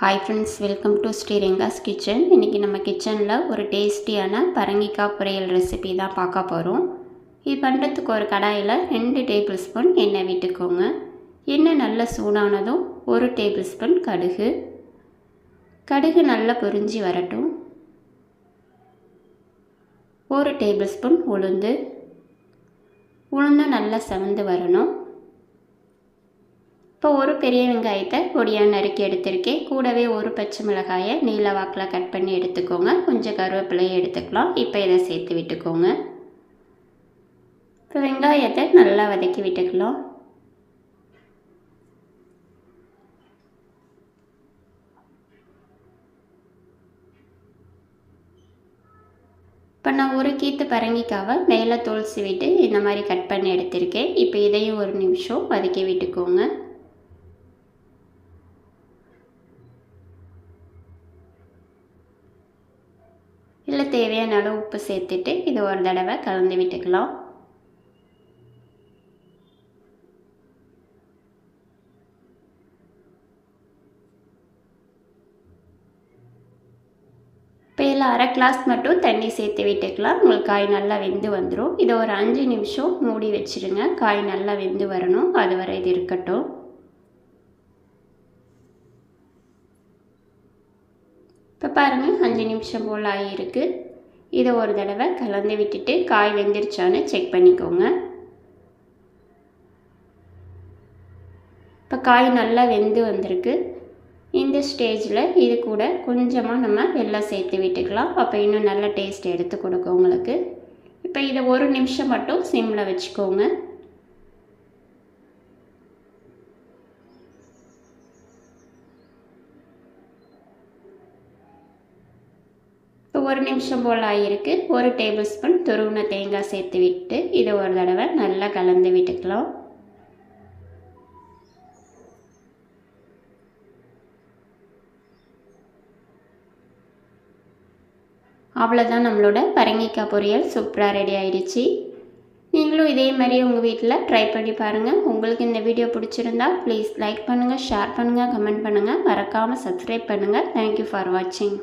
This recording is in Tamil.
Hi friends welcome to Sriranga's kitchen இன்றைக்கி நம்ம கிச்சனில் ஒரு டேஸ்டியான பரங்கிக்காய் பொரியல் ரெசிபி தான் பார்க்க போகிறோம் இது பண்ணுறதுக்கு ஒரு கடாயில் ரெண்டு டேபிள் ஸ்பூன் எண்ணெய் விட்டுக்கோங்க. எண்ணெய் நல்லா சூடானதும் ஒரு டேபிள் ஸ்பூன் கடுகு. கடுகு நல்லா பொறிஞ்சி வரட்டும். ஒரு டேபிள் ஸ்பூன் உளுந்து. உளுந்து நல்லா செவந்து வரணும். இப்போ ஒரு பெரிய வெங்காயத்தை பொடியாக நறுக்கி எடுத்திருக்கேன். கூடவே ஒரு பச்சை மிளகாயை நீல வாக்கில் கட் பண்ணி எடுத்துக்கோங்க. கொஞ்சம் கருவேப்பிலையும் எடுத்துக்கலாம். இப்போ இதை சேர்த்து விட்டுக்கோங்க. இப்போ வெங்காயத்தை நல்லா வதக்கி விட்டுக்கலாம். இப்போ நான் ஒரு கீத்து பரங்கிக்காவை மேலே தோல் சீவிட்டு இந்த மாதிரி கட் பண்ணி எடுத்திருக்கேன். இப்போ இதையும் ஒரு நிமிஷம் வதக்கி விட்டுக்கோங்க. இதில் தேவையான அளவு உப்பு சேர்த்துட்டு இது ஒரு தடவை கலந்து விட்டுக்கலாம். இப்போ இதில் அரை கிளாஸ் மட்டும் தண்ணி சேர்த்து விட்டுக்கலாம். உங்களுக்கு காய் நல்லா வெந்து வந்துடும் இதை ஒரு அஞ்சு நிமிஷம் மூடி வச்சுருங்க. காய் நல்லா வெந்து வரணும். அது வரை இது இருக்கட்டும். இப்போ பாருங்கள் அஞ்சு நிமிஷம் போல் ஆகியிருக்கு இதை ஒரு தடவை கலந்து விட்டுட்டு காய் வெந்துருச்சான்னு செக் பண்ணிக்கோங்க. இப்போ காய் நல்லா வெந்து வந்திருக்கு. இந்த ஸ்டேஜில் இது கூட கொஞ்சமாக நம்ம வெள்ளம் சேர்த்து விட்டுக்கலாம். அப்போ இன்னும் நல்ல டேஸ்ட் எடுத்து கொடுக்கும் உங்களுக்கு. இப்போ இதை ஒரு நிமிஷம் மட்டும் சிம்மில் வச்சுக்கோங்க. ஒரு நிமிஷம் போல் ஆகியிருக்கு. ஒரு டேபிள் ஸ்பூன் துருவின தேங்காய் சேர்த்து விட்டு இதை ஒரு தடவை நல்லா கலந்து விட்டுக்கலாம். அவ்வளோதான் நம்மளோட பரங்கிக்காய் பொரியல். சூப்பராக ரெடி ஆயிடுச்சு. நீங்களும் இதே மாதிரி உங்கள் வீட்டில் ட்ரை பண்ணி பாருங்கள் உங்களுக்கு இந்த வீடியோ பிடிச்சிருந்தா ப்ளீஸ் லைக் பண்ணுங்கள் ஷேர் பண்ணுங்கள் கமெண்ட் பண்ணுங்கள் மறக்காமல் சப்ஸ்கிரைப் பண்ணுங்கள் தேங்க்யூ ஃபார் வாட்சிங்